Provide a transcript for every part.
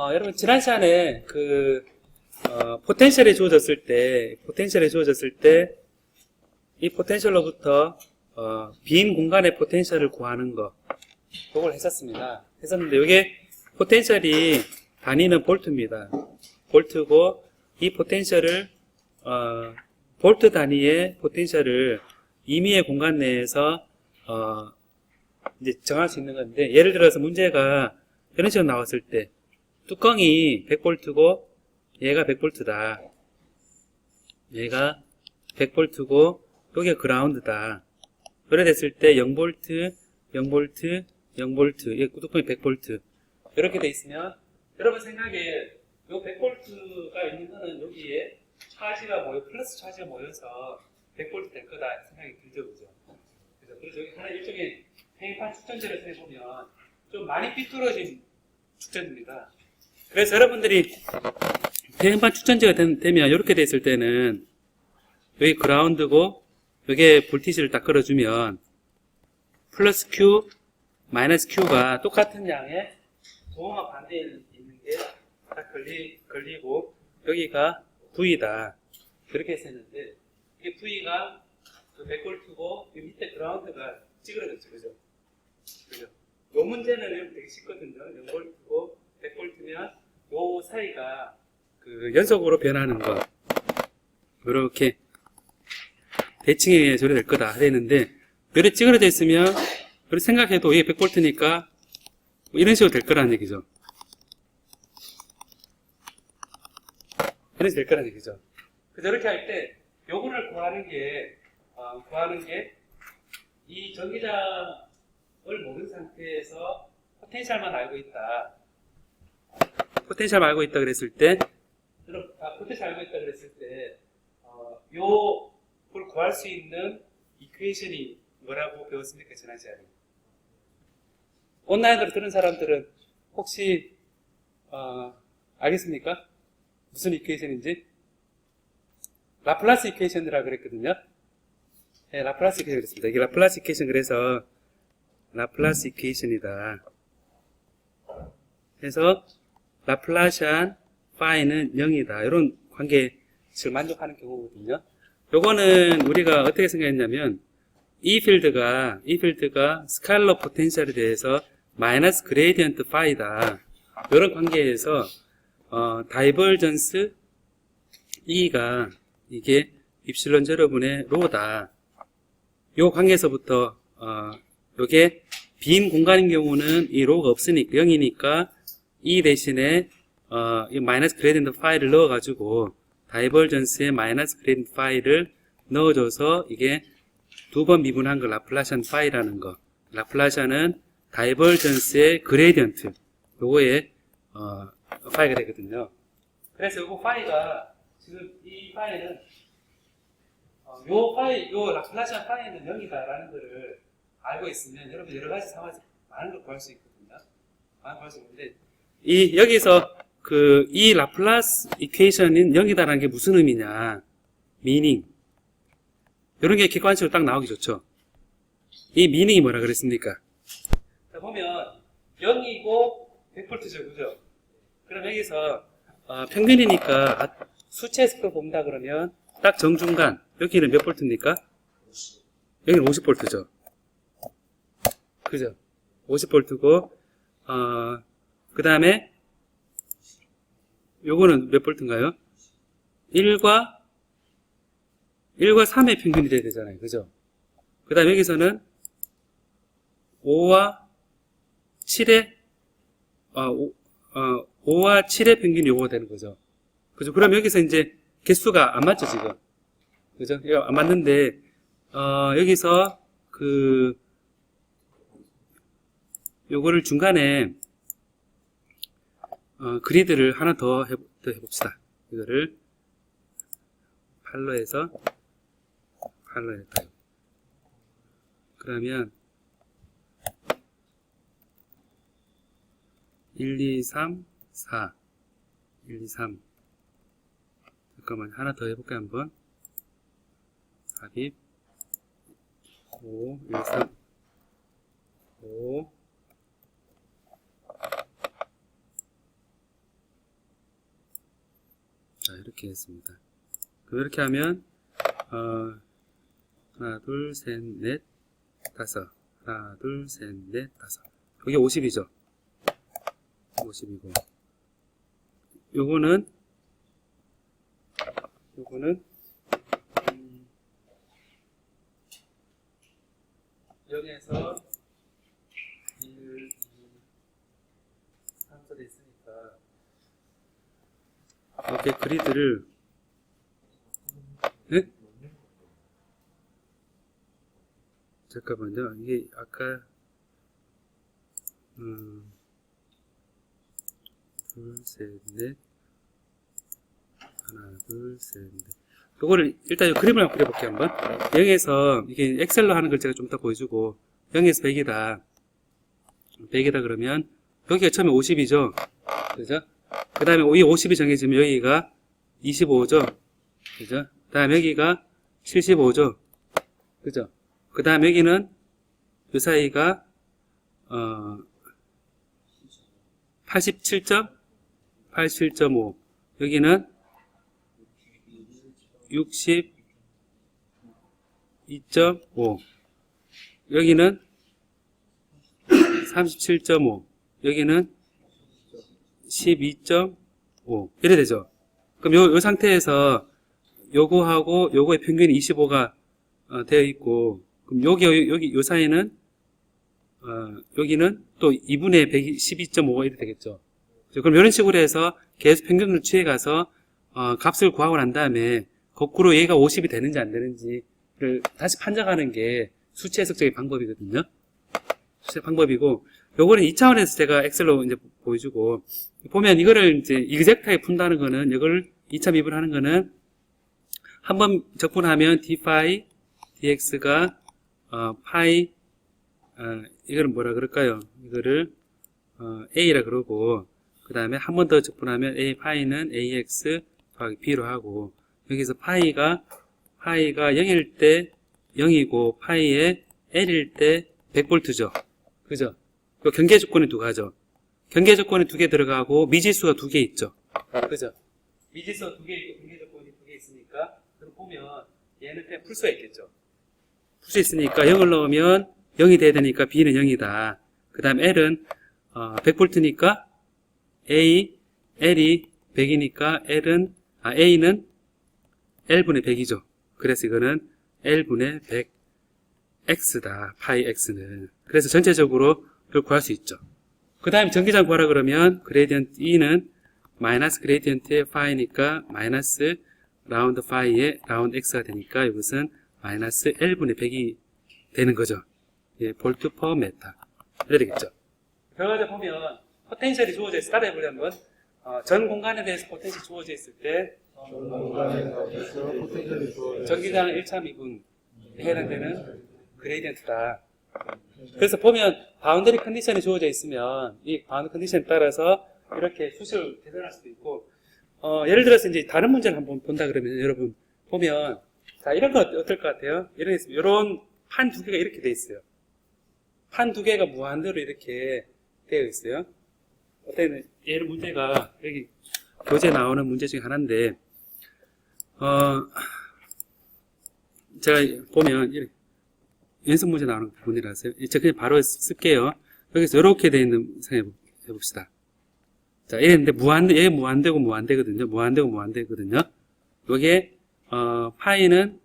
어, 여러분 지난 시간에 그 어, 포텐셜이 주어졌을 때 포텐셜이 주어졌을 때 이 포텐셜로부터 어, 빈 공간의 포텐셜을 구하는 거 그걸 했었습니다. 했었는데 이게 포텐셜이 단위는 볼트입니다. 볼트고 이 포텐셜을 어, 볼트 단위의 포텐셜을 임의의 공간 내에서 어, 이제 정할 수 있는 건데 예를 들어서 문제가 이런 식으로 나왔을 때 뚜껑이 100볼트고 얘가 100볼트다. 얘가 100볼트고 여기가 그라운드다. 그래 됐을 때 0볼트, 0볼트, 0볼트, 이 뚜껑이 100볼트. 이렇게 돼 있으면 여러분 생각에 이 100볼트가 있는 거는 여기에 차지가 모여 플러스 차지가 모여서 100볼트 될 거다 생각이 들죠, 그죠? 그래서 여기 하나 일종의 행판 축전제를 해보면 좀 많이 삐뚤어진 축전입니다. 그래서 여러분들이 대행판 축전제가 된- 되면 이렇게 됐을 때는 여기 그라운드고 여기에 볼티지를 딱 걸어주면 플러스 Q, 마이너스 Q가 똑같은 양의 도형과 반대에 있는 게 딱 걸리, 걸리고 여기가 V다. 그렇게 했었는데 이게 V가 그 100볼트고 이 밑에 그라운드가 찌그러졌죠. 그죠? 그죠? 요 문제는 되게 쉽거든요. 0볼트고 100볼트면 요 사이가 그 연속으로 변하는 거. 이렇게 대칭에 조례될 거다 되는데 이렇게 찌그러져 있으면 그렇게 생각해도 이게 100볼트니까 뭐 이런 식으로 될 거라는 얘기죠. 이런 식으로 될 거라는 얘기죠. 그래서 이렇게 할 때 요거를 구하는 게 어, 구하는 게 이 전기장을 모르는 상태에서 포텐셜만 알고 있다. 포텐셜 알고 있다 그랬을 때, 여러분, 아, 포텐셜 알고 있다 그랬을 때, 어, 요걸 구할 수 있는 이퀘이션이 뭐라고 배웠습니까, 지난 시간에? 온라인으로 들은 사람들은 혹시, 어, 알겠습니까? 무슨 이퀘이션인지? 라플라스 이퀘이션이라고 그랬거든요. 네, 라플라스 이퀘이션 그랬습니다. 이게 라플라스 이퀘이션 그래서, 라플라스 이퀘이션이다. 그래서, 라플라시안 파이는 0이다. 이런 관계식을 만족하는 경우거든요. 요거는 우리가 어떻게 생각했냐면 이 필드가 이 필드가 스칼러 포텐셜에 대해서 마이너스 그레이디언트 파이다. 이런 관계에서 어, 다이버전스 E가 이게 입실론 제로분의 로다. 요 관계에서부터 어, 요게 빈 공간인 경우는 이 로가 없으니까 0이니까 이 대신에 어, 이 마이너스 그레디언트 파일을 넣어가지고 다이버전스의 마이너스 그레디언트 파일을 넣어줘서 이게 두 번 미분한 걸 라플라시안 파이라는 거. 라플라시안은 다이버전스의 그레디언트 요거에 어, 파이가 되거든요. 그래서 요거 파이가 지금 이 파이는 어, 요 파이, 요 라플라시안 파이는 0이다라는 거를 알고 있으면 여러분 여러 가지 상황에서 많은 걸 구할 수 있거든요. 많은 걸 구할 수 있는데 이 여기서 그 이 라플라스 이퀘이션인 0이다라는 게 무슨 의미냐? 미닝. 이런 게 객관식으로 딱 나오기 좋죠. 이 미닝이 뭐라 그랬습니까? 자, 보면 0이고 100볼트죠, 그죠? 그럼 여기서 어, 평균이니까 아, 수치에서 본다 그러면 딱 정중간 여기는 몇 볼트입니까? 여기는 50볼트죠. 그죠? 50볼트고 어, 그 다음에 요거는 몇 볼트인가요? 1과 1과 3의 평균이 돼야 되잖아요. 그죠? 그 다음에 여기서는 5와 7의 어, 5, 어, 5와 7의 평균이 요거 되는 거죠. 그죠? 그럼 여기서 이제 개수가 안 맞죠, 지금. 그죠? 이거 안 맞는데 어, 여기서 그 요거를 중간에 어, 그리드를 하나 더, 해, 더 해봅시다. 이거를 팔로에서 팔로 할까요? 그러면 1, 2, 3, 4 1, 2, 3 잠깐만 하나 더 해볼까요 한번. 4빕 5, 1, 3 5 이렇게 했습니다. 그럼 이렇게 하면 어, 하나, 둘, 셋, 넷, 다섯. 하나, 둘, 셋, 넷, 다섯. 여기 50이죠? 50이고. 요거는, 요거는, 음, 여기에서 1, 2, 3서 됐으니까 이렇게 그리드를 네? 잠깐만요. 이게 아까 음, 둘, 셋, 넷 하나, 둘, 셋, 넷 요거를 일단 이 그림을 한번 그려볼게요 한번 0에서 이게 엑셀로 하는 걸 제가 좀 이따 보여주고 0에서 100이다 100이다 그러면 여기가 처음에 50이죠 그죠? 그 다음에 이 50이 정해지면 여기가 25죠? 그죠? 그 다음에 여기가 75죠? 그죠? 그 다음 여기는 요 사이가 어 87점? 87.5 여기는 62.5 여기는 37.5 여기는 12.5 이래 되죠 그럼 요, 요 상태에서 요거하고 요거의 평균이 25가 어, 되어 있고 그럼 여기 여기 요 사이는 어, 여기는 또 2분의 112.5가 이렇게 되겠죠. 그럼 이런 식으로 해서 계속 평균을 취해 가서 어, 값을 구하고 난 다음에 거꾸로 얘가 50이 되는지 안 되는지를 다시 판정하는 게 수치 해석적인 방법이거든요. 수치 방법이고 요거는 2차원에서 제가 엑셀로 이제 보여주고 보면 이거를 이제 이그젝트하게 푼다는 거는 이걸 2차 미분 하는 거는 한번 적분하면 d 파이 dx가 어, 파이 어, 이거는 뭐라 그럴까요? 이거를 어, a라 그러고 그 다음에 한 번 더 적분하면 a 파이는 ax 더하기 b로 하고 여기서 파이가 파이가 0일 때 0이고 파이에 l일 때 100볼트죠. 그죠? 그 경계 조건이 두 가죠. 경계 조건이 두 개 들어가고 미지수가 두 개 있죠. 그죠? 미지수가 두 개 있고 경계 조건이 두 개 있으니까 그럼 보면 얘는 그냥 풀 수가 있겠죠. 풀 수 있으니까 0을 넣으면 0이 돼야 되니까 B는 0이다. 그 다음 L은 어, 100볼트니까 A, L이 100이니까 L은 아, A는 L분의 100이죠. 그래서 이거는 L분의 100 X다. 파이 X는. 그래서 전체적으로 이걸 구할 수 있죠. 그 다음에 전기장 구하라 그러면 그레디언트 E는 마이너스 그레디언트의 파이니까 마이너스 라운드 파이의 라운드 X가 되니까 이것은 마이너스 L분의 100이 되는 거죠. 예, 볼트 퍼 메타. 이래 되겠죠. 결과를 보면 포텐셜이 주어져 있어 따라해 보려면 어, 전 공간에 대해서 포텐셜이 주어져 있을 때 전기장 1차 미분에 해당되는 그레이디언트다. 그래서 보면 바운더리 컨디션이 주어져 있으면 이 바운더리 컨디션에 따라서 이렇게 수식을 계산할 수도 있고 어, 예를 들어서 이제 다른 문제를 한번 본다 그러면 여러분 보면 자 이런 거 어떨 것 같아요? 이런 이런 판 두 개가 이렇게 돼 있어요. 판 두 개가 무한대로 이렇게 되어 있어요. 어떤 예를 문제가 여기 교재 나오는 문제 중에 하나인데 어 제가 보면 이렇게 연습 문제 나오는 부분이라서요. 제가 그냥 바로 쓸게요. 여기서 이렇게 되어 있는 생각해 봅시다. 자, 이랬는데 무한대, 얘 무한대고 무한대거든요. 무한대고 무한대거든요. 요게, 어, 파이는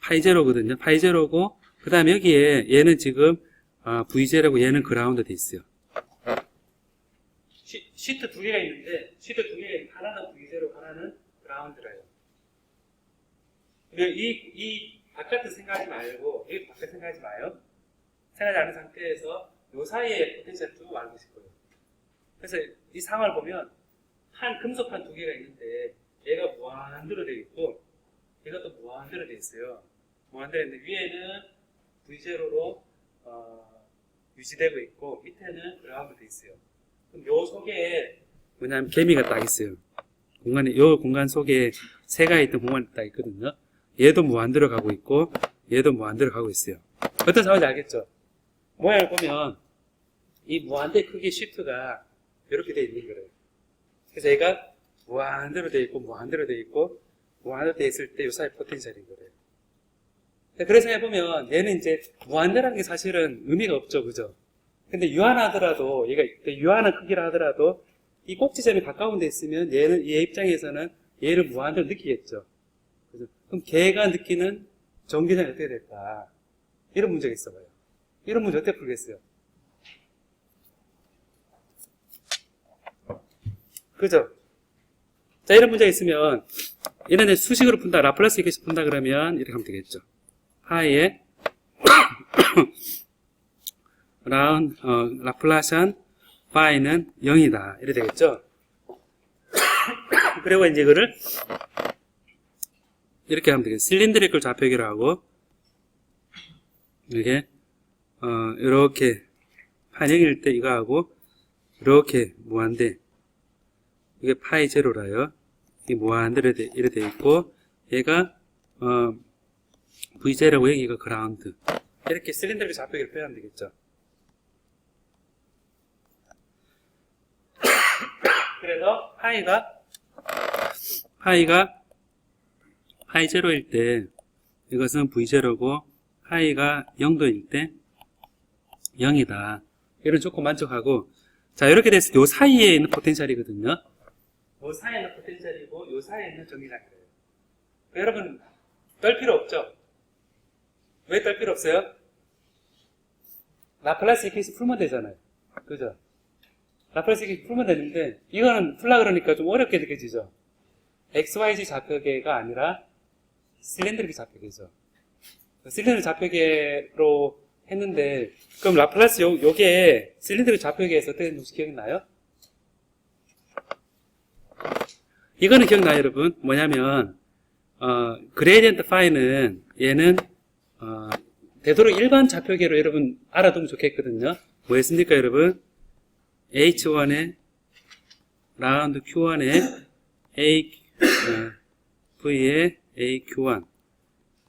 파이 제로거든요. 파이 제로고, 그 다음에 여기에 얘는 지금, 어, V 제로고 얘는 그라운드 돼 있어요. 시, 시트 두 개가 있는데, 시트 두 개가 하나는 V 제로, 하나는 그라운드라요. 그리고 이, 이 바깥을 생각하지 말고, 여기 바깥 생각하지 마요. 생각하지 않은 상태에서 요 사이에 포텐셜 쭉 알고 거예요. 그래서 이 상황을 보면 한 금속판 두 개가 있는데 얘가 무한대로 되어 있고 얘가 또 무한대로 되어 있어요. 무한대로 있는데 위에는 V0로 어, 유지되고 있고 밑에는 그라운드 되어 있어요. 그럼 요 속에 뭐냐면 개미가 딱 있어요. 공간에 요 공간 속에 새가 있던 공간이 딱 있거든요. 얘도 무한대로 가고 있고 얘도 무한대로 가고 있어요. 어떤 상황인지 알겠죠? 모양을 보면 이 무한대 크기 시프트가 이렇게 되어 있는 거예요. 그래서 얘가 무한대로 돼 있고 무한대로 돼 있고 무한대로 돼 있을 때 요 사이 포텐셜인 거래요. 그래서 해보면 얘는 이제 무한대라는 게 사실은 의미가 없죠, 그죠? 근데 유한하더라도 얘가 유한한 크기라 하더라도 이 꼭지점이 가까운 데 있으면 얘는 얘 입장에서는 얘를 무한대로 느끼겠죠. 그럼 걔가 느끼는 전기장이 어떻게 될까? 이런 문제가 있어봐요. 이런 문제 어떻게 풀겠어요? 그죠? 자, 이런 문제가 있으면, 애 수식으로 푼다, 라플라스 이렇게 푼다 그러면, 이렇게 하면 되겠죠. 파이에, 라운, 어, 라플라시안 파이는 0이다. 이렇게 되겠죠? 그리고 이제 이거를, 이렇게 하면 되겠죠. 실린드리컬 좌표기로 하고, 이렇게, 어, 이렇게, 판형일 때 이거 하고, 이렇게 무한대, 이게 파이 제로라요. 이 무한대로 돼, 이래 돼 있고, 얘가, 어, V0라고 여기가 그라운드. 이렇게 실린더를 좌표기로 표현하면 되겠죠. 그래서 파이가, 파이가, 파이 제로일 때, 이것은 V0고, 파이가 0도일 때, 0이다. 이런 조건 만족하고, 자, 이렇게 됐을 때, 요 사이에 있는 포텐셜이거든요. 요 사이에 있는 포텐셜이고, 요 사이에 있는 전기장이에요. 여러분, 떨 필요 없죠? 왜 떨 필요 없어요? 라플라스 이케이스 풀면 되잖아요. 그죠? 라플라스 이케이스 풀면 되는데, 이거는 풀라 그러니까 좀 어렵게 느껴지죠? XYZ 좌표계가 아니라 실린드릭 좌표계죠. 실린드릭 좌표계로 했는데, 그럼 라플라스 요, 요게 실린드릭 좌표계에서 어떻게 됐는지 기억나요? 이거는 기억나요, 여러분? 뭐냐면, 어, 그레디언트 파이는 얘는 어, 되도록 일반 좌표계로 여러분 알아두면 좋겠거든요. 뭐였습니까, 여러분? H1에 라운드 Q1에 A 어, V에 AQ1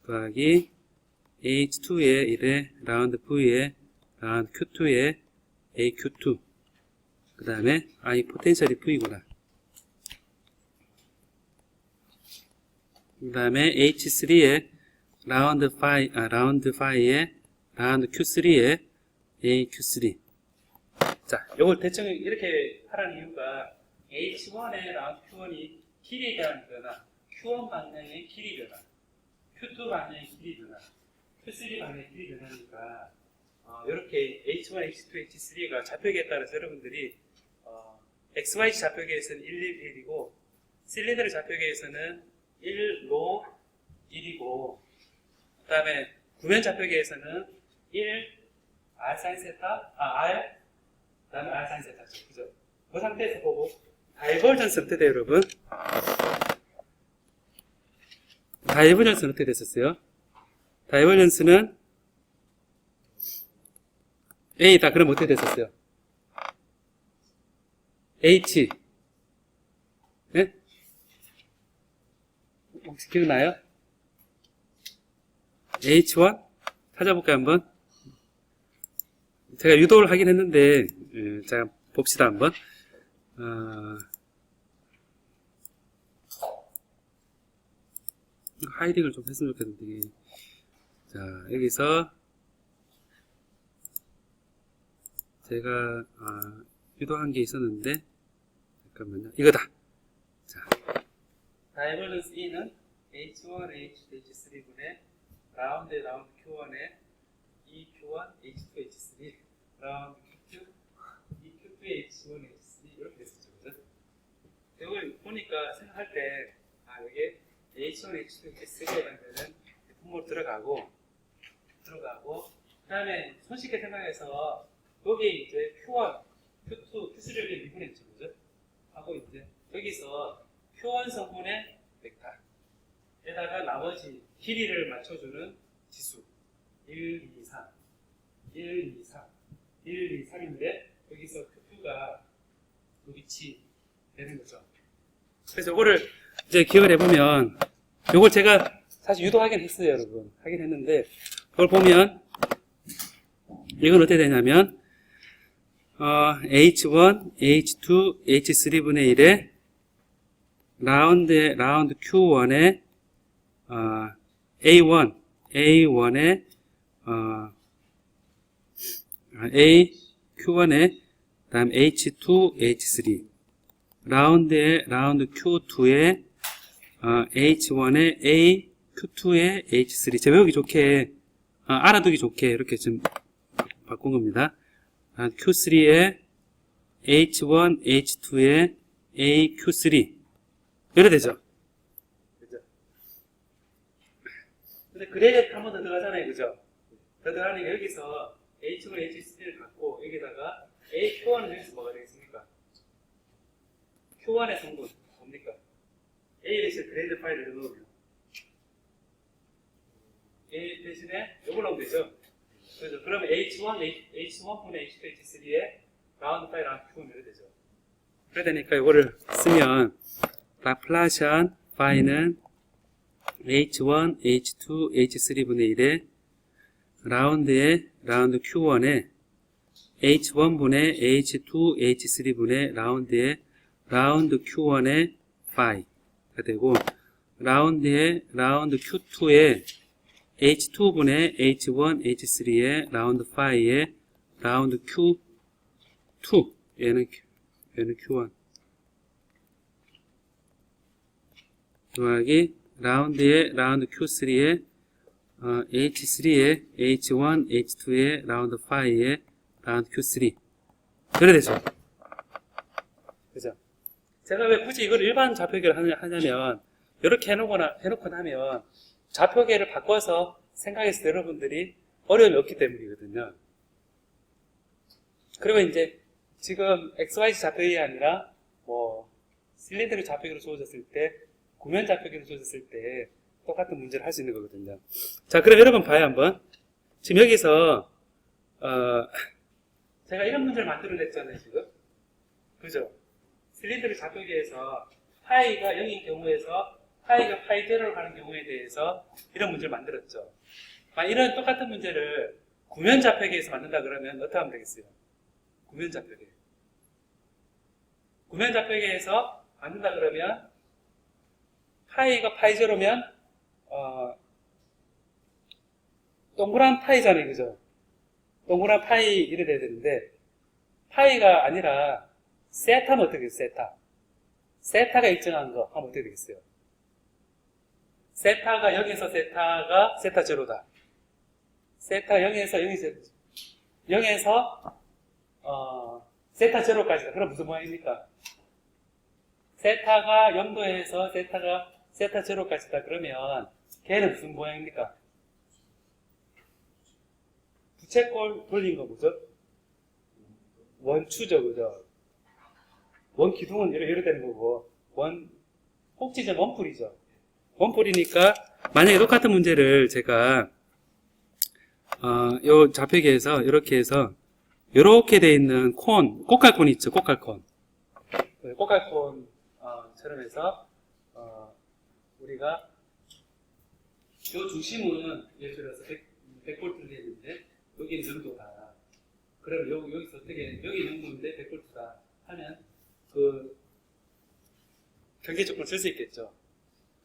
더하기 H2에 이래 라운드 V에 라운드 Q2에 AQ2 그 다음에 아이 포텐셜이 V구나. 그 다음에 H3에 라운드 5, 아, 라운드 5에 라운드 Q3에 AQ3. 자, 요걸 대충 이렇게 하라는 이유가 H1의 라운드 Q1이 길이에 대한 변화, Q1 방향의 길이 변화, Q2 방향의 길이 변화, Q3 방향의 길이 변화니까 어, 이렇게 H1, H2, H3가 좌표계에 따라서 여러분들이 어, XY 좌표계에서는 1, 1, 1이고 실린더를 좌표계에서는 1로 1이고 그 다음에 구면 좌표계에서는 1 R 사인 세타 아 R 그 다음에 R 사인 세타죠 그죠? 그 상태에서 보고 다이버전스 돼요 여러분 다이버전스는 어떻게 됐었어요 다이버전스는 A다 그럼 어떻게 됐었어요 H 네? 혹시 기억나요? H1? 찾아볼까요, 한번? 제가 유도를 하긴 했는데, 예, 자, 봅시다, 한번. 어, 이거 하이딩을 좀 했으면 좋겠는데, 이게. 자, 여기서, 제가, 아, 유도한 게 있었는데, 잠깐만요. 이거다. 자, 다이버전스 E는 H1, H2, H3분의 라운드 라운드 Q1에 EQ1, H2, H3 라운드 Q2, EQ2, H1, H3 이렇게 됐었죠, 그죠? 이걸 보니까 생각할 때, 아, 여기 H1, H2, H3에 대한 분모 들어가고, 들어가고, 그 다음에 손쉽게 생각해서 여기 이제 Q1, Q2, Q3를 미분했죠, 그죠? 하고 이제 여기서 Q1 성분의 벡터 에다가 나머지 길이를 맞춰주는 지수 1, 2, 3 1, 2, 3 1, 2, 3인데 여기서 Q2가 그 위치 되는 거죠 그래서 이거를 이제 기억을 해보면 이걸 제가 사실 유도하긴 했어요 여러분. 하긴 했는데 그걸 보면 이건 어떻게 되냐면 어, H1, H2, H3분의 1에 라운드에 라운드 Q1에 어, A1 A1에 어, A Q1에 다음 H2 H3 라운드에 라운드 Q2에 어, H1에 A Q2에 H3 제가 외우기 좋게 어, 알아두기 좋게 이렇게 좀 바꾼 겁니다. 아, Q3에 H1, H2에 A, Q3 이래 되죠. 그죠? 근데 그레이드 한번 더 들어가잖아요. 그죠? 더 들어가니까 여기서 H1, H3를 갖고 여기다가 A, Q1을 여기서 뭐가 되겠습니까? Q1의 성분 뭡니까? A 대신 그레이드 파일을 넣으면 A 대신에 이걸 넣으면 되죠. 그죠? 그러면 H1, H, 1분의 H2, H3에 라운드 파일 Q는 이래 되죠. 그래 되니까 이거를 쓰면 라플라시안 파이는 H1, H2, H3분의 1에 라운드에 라운드 Q1에 H1분의 H2, H3분의 라운드에 라운드 Q1에 파이가 되고 라운드에 라운드 Q2에 H2분의 H1, H3에 라운드 파이에 라운드 Q2 얘는 Q- 얘는 Q1 더하기 라운드에 라운드 Q3에 어, H3에 H1, H2에 라운드 5에 라운드 Q3 그래 되죠 제가 왜 굳이 이걸 일반 좌표계를 하냐- 하냐면 이렇게 해놓거나 해놓고 나면 좌표계를 바꿔서 생각했을 때 여러분들이 어려움이 없기 때문이거든요 그리고 이제 지금 XYZ 좌표계이 아니라 뭐 실린더를 좌표계로 주어졌을 때 구면 좌표계로 주어졌을 때 똑같은 문제를 할 수 있는 거거든요. 자, 그럼 여러분 봐요 한번. 지금 여기서 어, 제가 이런 문제를 만들어냈잖아요 지금. 그죠? 실린더를 좌표계에서 파이가 0인 경우에서 파이가 파이 제로로 가는 경우에 대해서 이런 문제를 만들었죠. 아, 이런 똑같은 문제를 구면 좌표계에서 만든다 그러면 어떻게 하면 되겠어요? 구면 좌표계. 구면 좌표계에서 만든다 그러면 파이가 파이 제로면 어, 동그란 파이잖아요, 그죠? 동그란 파이 이래 돼야 되는데 파이가 아니라 세타면 어떻게 돼요, 세타? 세타가 일정한 거 하면 어떻게 되겠어요? 세타가 0에서 세타가 세타 제로다. 세타 0에서 0에서 0에서 어, 세타 제로까지다. 그럼 무슨 모양입니까? 세타가 0도에서 세타가 세타 제로까지다. 그러면 걔는 무슨 모양입니까? 부채꼴 돌린 거 뭐죠? 원추죠, 그죠? 원 기둥은 이래, 이래 되는 거고, 원, 꼭지점 원풀이죠. 원풀이니까, 만약에 똑같은 문제를 제가, 어, 요 좌표계에서, 이렇게 해서, 요렇게 돼 있는 콘, 꽃갈콘 있죠, 꽃갈콘. 그 꽃갈콘, 어, 처럼 해서, 어, 우리가, 요 중심은, 예를 들어서 100, 100볼트를 했는데, 여기는 정도다. 그럼 여기, 여기서 어떻게, 여기 정도인데 100볼트다 하면, 그, 경계 조건 쓸 수 있겠죠.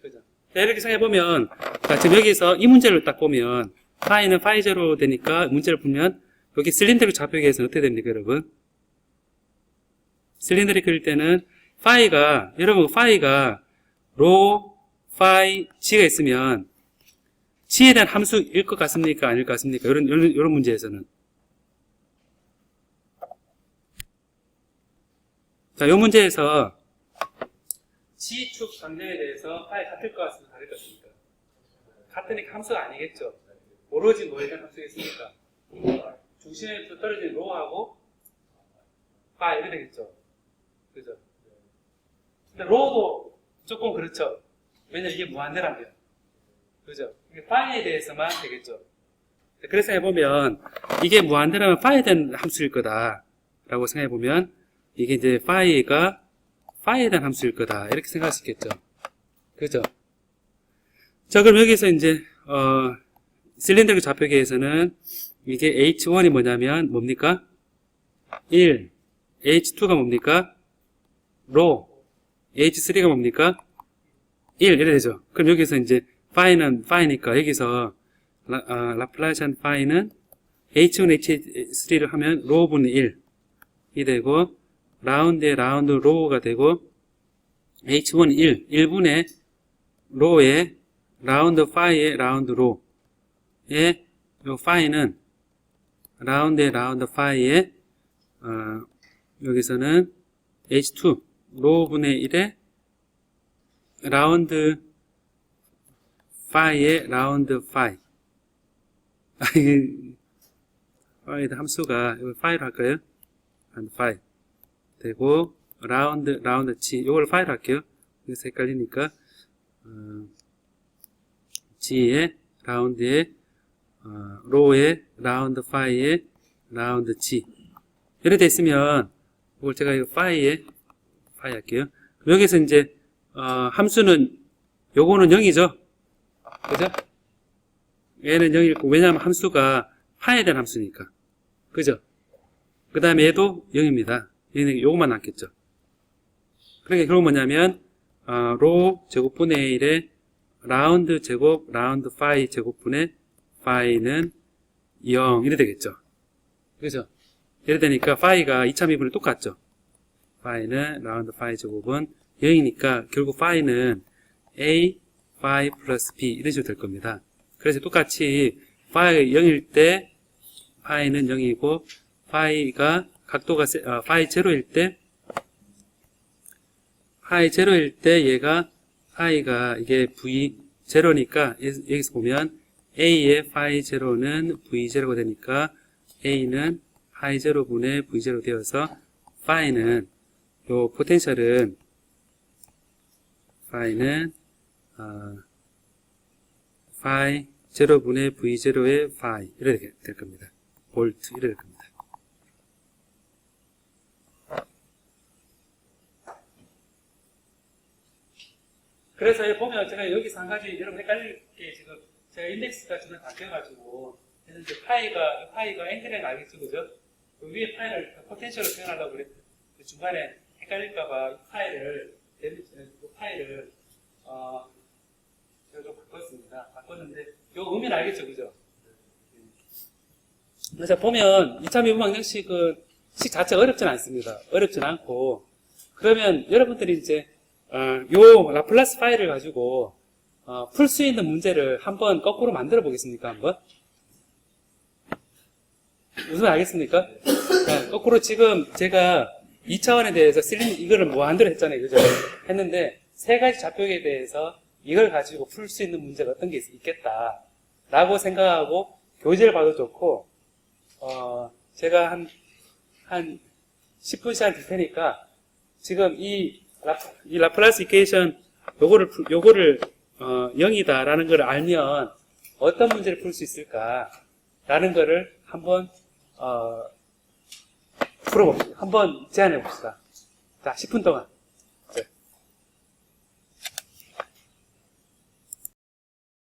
그죠? 자, 이렇게 생각해보면, 자, 지금 여기서 이 문제를 딱 보면, 파이는 파이 제로 되니까 문제를 풀면, 여기 실린더를 좌표계에서는 어떻게 됩니까, 여러분? 실린더를 그릴 때는, 파이가, 여러분, 파이가, 로, 파이, g가 있으면, g에 대한 함수일 것 같습니까? 아닐 것 같습니까? 이런, 이런, 이런 문제에서는. 자, 이 문제에서 G축 방정에 대해서 파이 같을 것 같습니까? 다를 것 같습니까? 같으니까 함수가 아니겠죠. 오로지 뭐에 대한 함수겠습니까? 중심에서 떨어진 로하고 파이 이렇게 되겠죠. 그죠? 근데 로도 조금 그렇죠. 왜냐면 이게 무한대라면. 그죠? 파이에 대해서만 되겠죠. 그래서 해보면 이게 무한대라면 파이에 대한 함수일 거다라고 생각해보면 이게 이제 파이가 파이에 대한 함수일 거다 이렇게 생각할 수 있겠죠. 그죠? 자 그럼 여기서 이제 어, 실린더의 좌표계에서는 이게 H1이 뭐냐면 뭡니까? 1 H2가 뭡니까? 로 H3가 뭡니까? 1 이래 되죠. 그럼 여기서 이제 파이는 파이니까 여기서 라, 아, 라플라시안 파이는 H1, H3를 하면 로분의 1이 되고 라운드에 라운드 로우가 되고 H1 1 1분의 로에 라운드 파이의 라운드 로에 요 파이는 라운드에 라운드 파이의 어, 여기서는 H2 로분의 1에 라운드 파이의 라운드 파이 아, 파이 함수가 파이로 할까요? 한 파이 되고 라운드 라운드 치 이걸 파이로 할게요. 여기서 헷갈리니까 어, G의 라운드의 어, 로의 라운드 파이의 라운드 G 이렇게 됐으면 이걸 제가 이거 파이에 파이 할게요. 여기서 이제 어, 함수는 요거는 0이죠. 그죠? 얘는 0이고 왜냐하면 함수가 파에 대한 함수니까. 그죠? 그 다음에 얘도 0입니다. 얘는 요것만 남겠죠. 그러니까 결국 뭐냐면 어, 로 제곱분의 1에 라운드 제곱 라운드 파이 제곱분의 파이는 0 이래 되겠죠. 그죠? 이래 되니까 파이가 2차 미분이 똑같죠. 파이는 라운드 파이 제곱은 0이니까 결국 파이는 a 파이 플러스 b 이런 식으로 될 겁니다. 그래서 똑같이 파이가 0일 때 파이는 0이고 파이가 각도가 세- 어, 파이 제로일 때 파이 제로일 때 얘가 파이가 이게 v 제로니까 여기서 보면 a의 파이 제로는 v 제로가 되니까 a는 파이 제로 분의 v 제로 되어서 파이는 요 포텐셜은 파이는 어, 파이 제로분의 v 제로의 파이 이렇게 될 겁니다. 볼트 이렇게 될 겁니다. 그래서 보면 제가 여기서 한 가지 여러분 헷갈릴 게 지금 제가 인덱스가 지금 바뀌어가지고 그래서 이제 파이가 파이가 엔트랭 알겠죠 그죠? 그 위에 파이를 포텐셜을 표현하려고 그랬는데 그 중간에 헷갈릴까봐 이 파이를 그 파이를 어 제가 좀 바꿨습니다. 바꿨는데 요 의미는 알겠죠 그죠? 그래서 보면 2차 미분 방정식 그식 자체가 어렵진 않습니다. 어렵진 않고 그러면 여러분들이 이제 어, 요 라플라스 파일을 가지고 어, 풀 수 있는 문제를 한번 거꾸로 만들어 보겠습니까? 한번 무슨 알겠습니까? 자, 거꾸로 지금 제가 2차원에 대해서 실린 이거를 뭐 만들어 했잖아요, 그죠? 했는데 세 가지 좌표에 대해서 이걸 가지고 풀 수 있는 문제가 어떤 게 있- 있겠다라고 생각하고 교재를 봐도 좋고 어, 제가 한, 한 10분 시간 줄 테니까, 지금 이, 라, 이 라플라스 이케이션, 요거를, 풀- 요거를, 어, 0이다라는 걸 알면, 어떤 문제를 풀 수 있을까, 라는 거를 한번, 어, 풀어봅시다. 한번 제안해 봅시다. 자, 10분 동안.